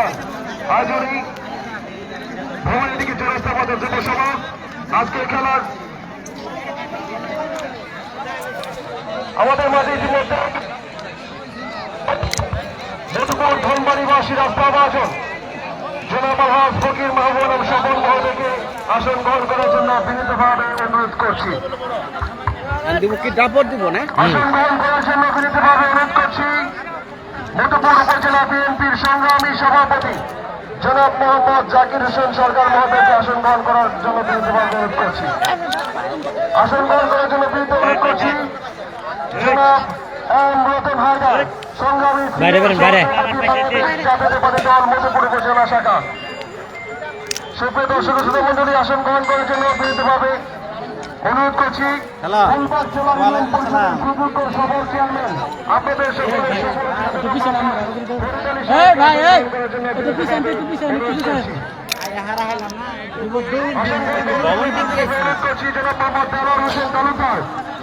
প্রধান আয়োজনী ভ্রমণের দিকে চলে আমাদের যুব সভা আজকের খেলার আমাদের মাঝে ইতিমধ্যে মধুপুর ধনবাড়িবাসী রাস্তা বাজন জনাব আলহাজ ফকির মাহবুব এবং স্বপন মহোদয়কে আসন গ্রহণ করার জন্য বিনীতভাবে অনুরোধ করছি। দিব কি ডাবর দিব না? আসন গ্রহণ করার জন্য বিনীতভাবে অনুরোধ করছি। মধুপুর উপজেলা বিএনপির সংগ্রামী সভাপতি জনাব মোহাম্মদ জাকির হোসেন সরকার মহোদয়কে আসন গ্রহণ করার জন্য বিনীতভাবে অনুরোধ করছি আসন গ্রহণ করার জন্য বিনীত অনুরোধ করছি জনাব এম রতন হায়দার সংগ্রামী বাইরে বেরোন, বাইরে। দল মধুপুর উপজেলা শাখা সুপ্রিয় দর্শক শ্রোতা মন্ডলী আসন গ্রহণ করার জন্য অনুরোধ করছি আপনাদের সকলের।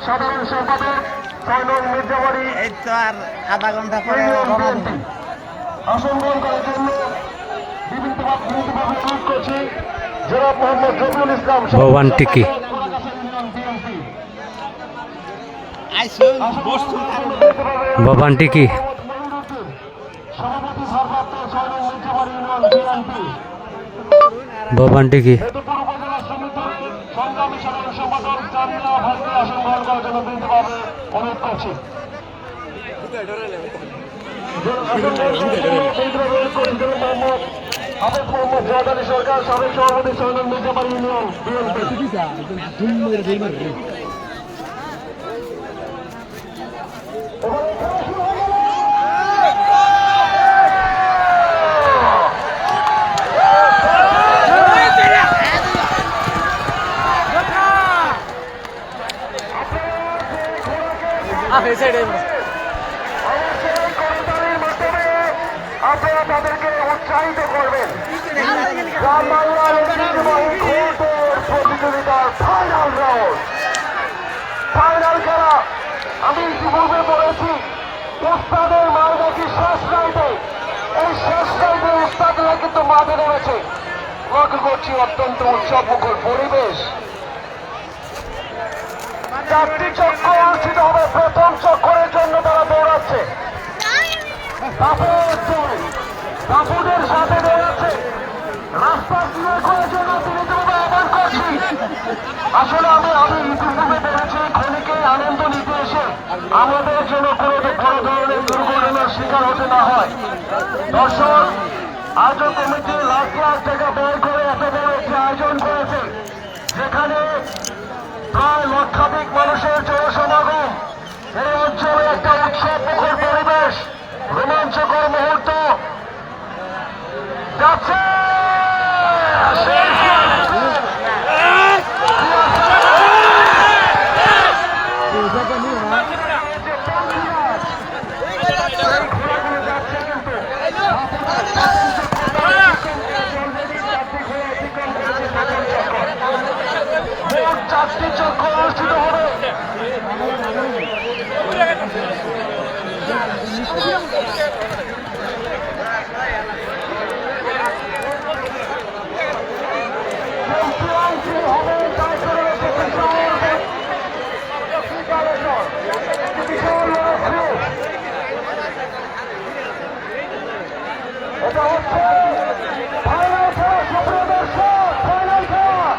সাধারণ সম্পাদক মির্জাবাড়ি এই তো আর আধা ঘণ্টা পরে আসন গ্রহণ করার জন্য বিভিন্নভাবে বিভিন্নভাবে অনুরোধ করছি জনাব মোহাম্মদ রবিউল ইসলাম ভবান টিকি। ভবানটি কি সভাপতি ইউনিয়ন ভবানটি কি সমিতির সংগ্রামী সাধারণ সম্পাদক জামিয়া ভাইকে আসন গ্রহণ করার জন্য বিনীতভাবে অনুরোধ করছি হাফেজ মোহাম্মদ জাহাদ আলী সরকার সাবেক সভাপতি সৈনন মির্জাবাড়ি ইউনিয়ন মাধ্যমে আপনারা তাদেরকে উৎসাহিত করবেন গ্রাম বাংলার প্রতিযোগিতার ফাইনাল রাউন্ড ফাইনাল খেলা আমি ইতিপূর্বে বলেছি উস্তাদের মার নাকি শেষ রাইডে এই শেষ রাইডে উস্তাদরা কিন্তু মাঠে নেমেছে। লক্ষ্য করছি অত্যন্ত উৎসব মুখর পরিবেশ। চারটি চক্র অনুষ্ঠিত হবে, প্রথম চক্করের জন্য তারা দৌড়াচ্ছে। কাপড় সাথে দৌড়াচ্ছে। রাস্তা ক্লিয়ার জন্য তিনি তোমাকে আহ্বান করছি আসলে আমি আমি ইতিপূর্বে বলেছি ক্ষণিকে আনন্দ নিতে এসে আমাদের জন্য কোনো বড় ধরনের দুর্ঘটনার শিকার হতে না হয়। দর্শক আয়োজন কমিটি লাখ লাখ টাকা ব্যয় করে এত বড় একটি আয়োজন করেছে যেখানে প্রায় লক্ষাধিক মানুষের জনসমাগম এই অঞ্চলে একটা উৎসব মুখর পরিবেশ রোমাঞ্চকর মুহূর্ত যাচ্ছে মোট চারটি চক্র অনুষ্ঠিত হবে চ্যাম্পিয়নশিপ হবে তারপরে এটা হচ্ছে ফাইনাল খেলা সুপ্রিয় দর্শক ফাইনাল খেলা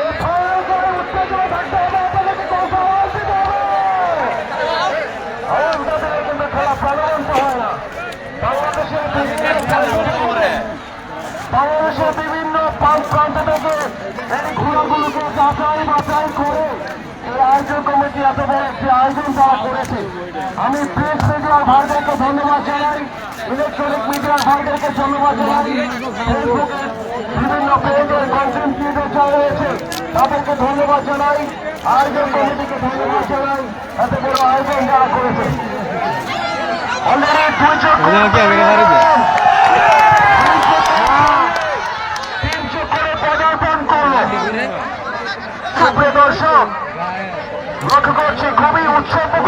এই ফাইনাল খেলার উত্তেজনা থাকতে হবে আপনাদেরকে কৌশল আওয়াজ দিতে হবে আওয়াজ না দিলে কিন্তু খেলা প্রাণবন্ত হয় না বাংলাদেশের বিভিন্ন বাংলাদেশের বিভিন্ন প্রান্ত এই যাচাই বাছাই করে আয়োজন কমিটি এত বড় একটি আয়োজন তারা করেছে আমি প্রেস মিডিয়ার ভাইদেরকে ধন্যবাদ জানাই ইলেকট্রনিক মিডিয়ার ভাইদেরকে ধন্যবাদ জানাই বিভিন্ন পেজের কন্টেন্ট ক্রিয়েটর যারা রয়েছে তাদেরকে ধন্যবাদ জানাই আয়োজন কমিটিকে ধন্যবাদ জানাই এত বড় আয়োজন যারা করেছে অলরেডি চক্র তিনশো করে পদার্পণ করল সুপ্রিয় দর্শক লক্ষ্য করছি খুবই উৎসবমুখর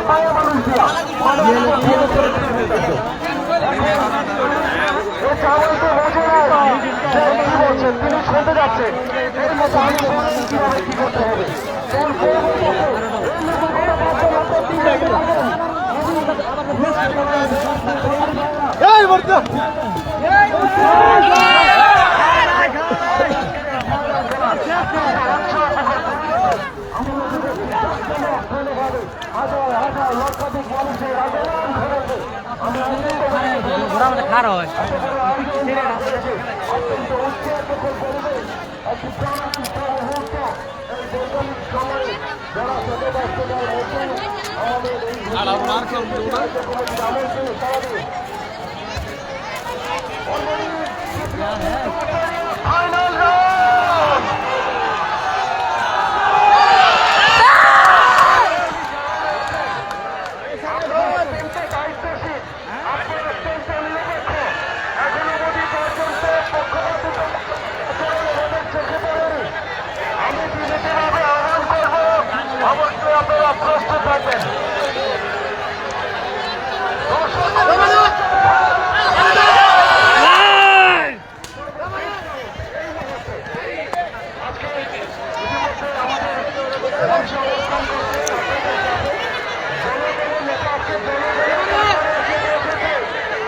তিনি শুনতে যাচ্ছেন এর মতো আমি কীভাবে কি করতে হবে মধ্যে খার হয় ফাইনাল রাউন্ড দায়িত্বশীল আপনারা অত্যন্ত নিরপেক্ষ এখনও অবধি পর্যন্ত পক্ষপাতিত্ব চোখে পড়েনি আমি বিনীতভাবে আহ্বান করব অবশ্যই আপনারা প্রস্তুত থাকবেন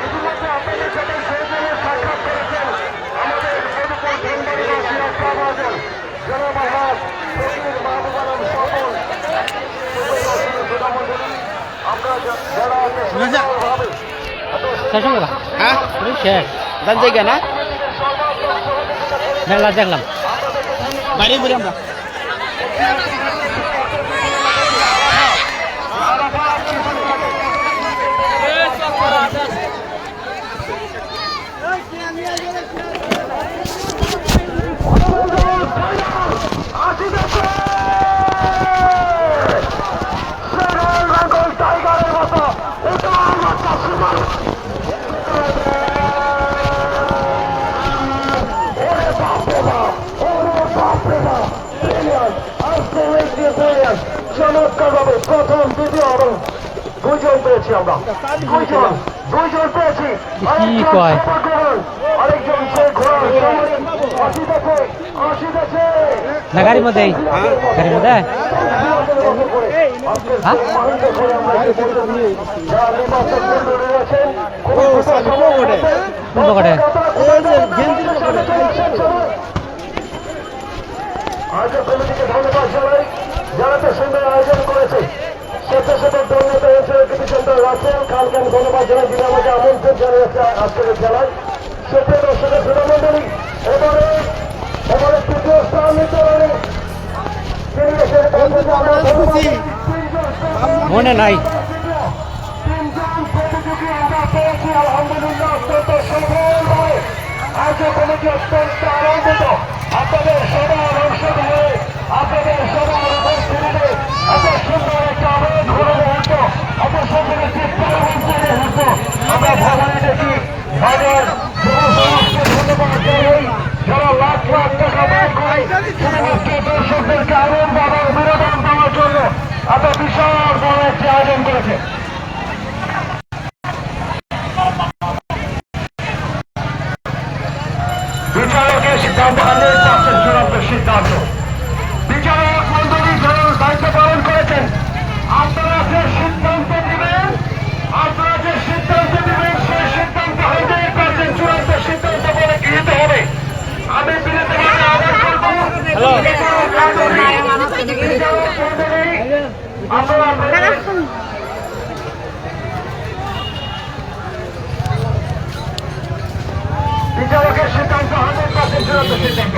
ইতিমধ্যে আপনাদের সাথে সৌজন্যে সাক্ষাৎ করেছেন আমাদের মধুপুর ধনবাড়িবাসী আস্থা মহাজন জনাব আহাদ ফকির মাহবুব আলম সফল আমরা যারা ভাবে শেষ গেল হ্যাঁ শেষ জানতে গিয়ে না? মেলা দেখলাম। বাড়ি ঘুরে আমরা। আরেকজন কয়? না গাড়ির মধ্যে গাড়ির মধ্যে? হ্যাঁ? কোন পকেটে? আয়োজক কমিটিকে ধন্যবাদ জানাই। যারা তো সুন্দর আয়োজন করেছে স্বেচ্ছাসেবক যিনি আমাকে আমন্ত্রণ জানিয়েছে আজকের জেলায় দর্শকের এবারে এবারে তৃতীয় স্থান মনে নাই। আপনাদের সবার অংশগ্রহণে আপনাদের সবার উপস্থিতিতে এত সুন্দর একটা আবেগ ঘুরে মুহূর্ত এত সুন্দর একটি পরিবর্তনের মুহূর্ত আমরা ভবনে দেখি বাজার যুবসমাজকে ধন্যবাদ জানাই যারা লাখ লাখ টাকা ব্যয় করে শুধুমাত্র দর্শকদেরকে আনন্দ এবং বিনোদন দেওয়ার জন্য এত বিশাল বড় একটি আয়োজন করেছে বিচারকের সিদ্ধান্ত হান্ড্রেড পার্সেন্ট সিদ্ধান্ত বিচারক মন্ডলী যারা দায়িত্ব পালন করেছেন। আপনারা যে সিদ্ধান্ত দিবেন আপনারা যে সিদ্ধান্ত দিবেন সেই সিদ্ধান্ত হান্ড্রেড পার্সেন্ট চূড়ান্ত সিদ্ধান্ত বলে গৃহীত হবে। আমি করব। আপনারা বিচারকের সিদ্ধান্ত হান্ড্রেড পার্সেন্ট চূড়ান্ত সিদ্ধান্ত।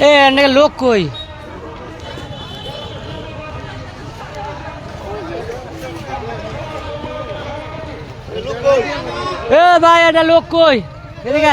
এ এনে লোক কই এ ভাই এটা লোক কই এদিকে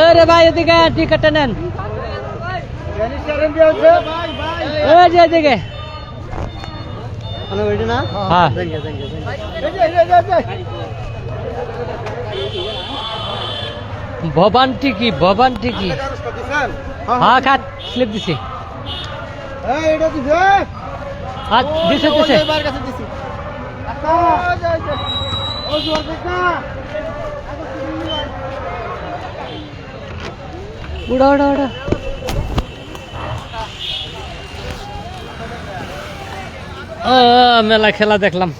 আরে ভাই এদিকে আয়, টিকিটটা নেন এই যে এদিকে হ্যাঁ ভবান টিকি ভবান টিকি হ্যাঁ খাত স্লিপ দিছে হ্যাঁ দিছে দিছে উড়া উড়া উড়া। মেলা খেলা দেখলাম।